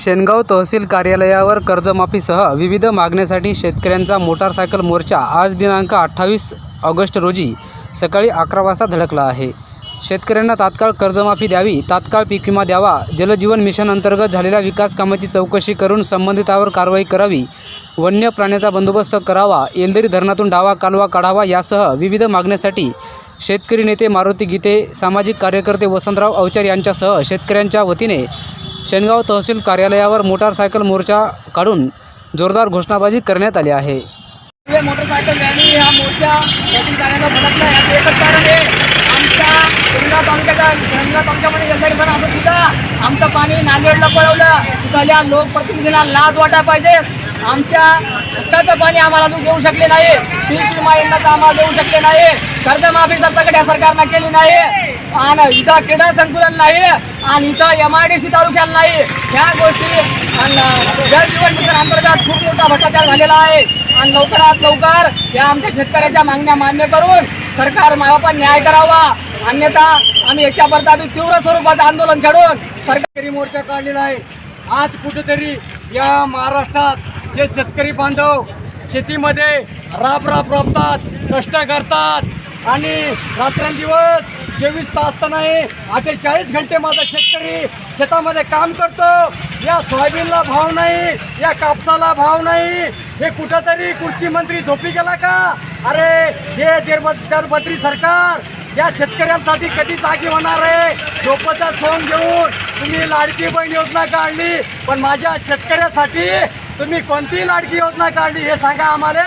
शेनगाव तहसील कार्यालयावर कर्जमाफीसह विविध मागण्यासाठी शेतकऱ्यांचा मोटारसायकल मोर्चा आज दिनांक अठ्ठावीस ऑगस्ट रोजी सकाळी अकरा वाजता धडकला आहे. शेतकऱ्यांना तात्काळ कर्जमाफी द्यावी तात्काळ पीक विमा द्यावा जलजीवन मिशन अंतर्गत झालेल्या विकास कामाची चौकशी करून संबंधितावर कारवाई करावी वन्य प्राण्याचा बंदोबस्त करावा येलदरी धरणातून डावा कालवा काढावा यासह विविध मागण्यासाठी शेतकरी नेते मारुती गीते सामाजिक कार्यकर्ते वसंतराव अवचार यांच्यासह शेतकऱ्यांच्या वतीने शेनगाव तहसील कार्यालयावर मोटारसायकल मोर्चा काढून जोरदार घोषणाबाजी करण्यात आली आहे. मोटरसायकल रॅली हा मोर्चा याची कार्याला भडकला याचं एकच कारण आहे आमच्या शेंगा तालुक्याचा शेंगा तालुक्यामध्ये यंदारी असं तिथं आमचं पाणी नांदेडला पळवलं. तिथल्या लोकप्रतिनिधीला लाज वाटा पाहिजे. आमच्या हक्काचं पाणी आम्हाला अजून देऊ शकले नाही. पीक विमा यंदाचं आम्हाला देऊ शकले नाही. कर्जमाफी सरसकट या सरकारनं केली नाही. आणि इथं क्रीडा संकुलन नाही आणि इथं एम आय डी सी तालुक्याला नाही. ह्या गोष्टी आणि जलजीवन मिशन अंतर्गत खूप मोठा भ्रष्टाचार झालेला आहे. आणि लवकरात लवकर या आमच्या शेतकऱ्याच्या मागण्या मान्य करून सरकार पण न्याय करावा. अन्यथा आम्ही याच्यावर आम्ही तीव्र स्वरूपाचं आंदोलन छेडून सरकारी मोर्चा काढलेला आहे. आज कुठेतरी या महाराष्ट्रात जे शेतकरी बांधव शेतीमध्ये राब राब राबतात कष्ट करतात आणि रात्रंदिवस चोवीस तास तर नाही अठ्ठेचाळीस घंटे माझा शेतकरी शेतामध्ये काम करतो. या सोयाबीनला भाव नाही या कापसाला भाव नाही. हे कुठंतरी कृषी मंत्री झोपी गेला का? अरे हे देरबद्री सरकार या शेतकऱ्यांसाठी कधी जागी होणार आहे? झोपचा सोन घेऊन तुम्ही लाडकी बहीण योजना काढली पण माझ्या शेतकऱ्यासाठी तुम्ही कोणती लाडकी योजना काढली हे सांगा आम्हाला.